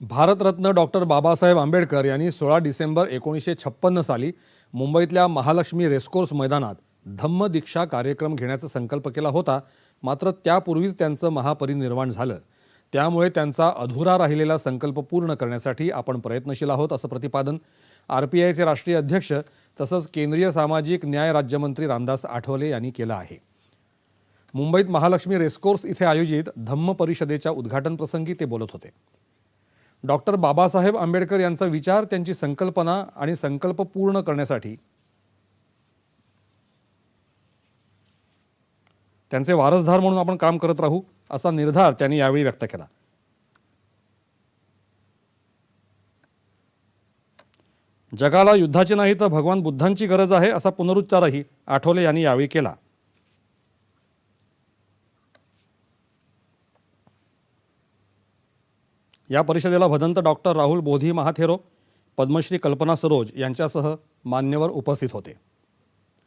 Bharat Ratna doctor Babasaheb Ambedkar यांनी सोळा डिसेंबर एकोणीसशे छप्पन्न साली मुंबईतल्या महालक्ष्मी रेसकोर्स मैदानात धम्म दीक्षा कार्यक्रम घेण्याचा संकल्प केला होता. मात्र त्यापूर्वीच त्यांचं महापरिनिर्वाण झालं. त्यामुळे त्यांचा अधुरा राहिलेला संकल्प पूर्ण करण्यासाठी आपण प्रयत्नशील आहोत असं प्रतिपादन आर पी आयचे राष्ट्रीय अध्यक्ष तसंच केंद्रीय सामाजिक न्याय राज्यमंत्री रामदास आठवले यांनी केलं आहे. मुंबईत महालक्ष्मी रेसकोर्स इथे आयोजित धम्म परिषदेच्या उद्घाटनप्रसंगी ते बोलत होते. डॉक्टर बाबासाहेब आंबेडकर यांचा विचार त्यांची संकल्पना आणि संकल्प पूर्ण करण्यासाठी. त्यांचे वारसधार म्हणून आपण काम करत राहू असा निर्धार त्यांनी यावेळी व्यक्त केला. जगाला युद्धाची नाही तर भगवान बुद्धांची गरज आहे असा पुनरुच्चारही आठवले यांनी यावेळी केला. या परिषदेला भदंत डॉक्टर राहुल बोधी महाथेरो पद्मश्री कल्पना सरोज यांच्यासह मान्यवर उपस्थित होते.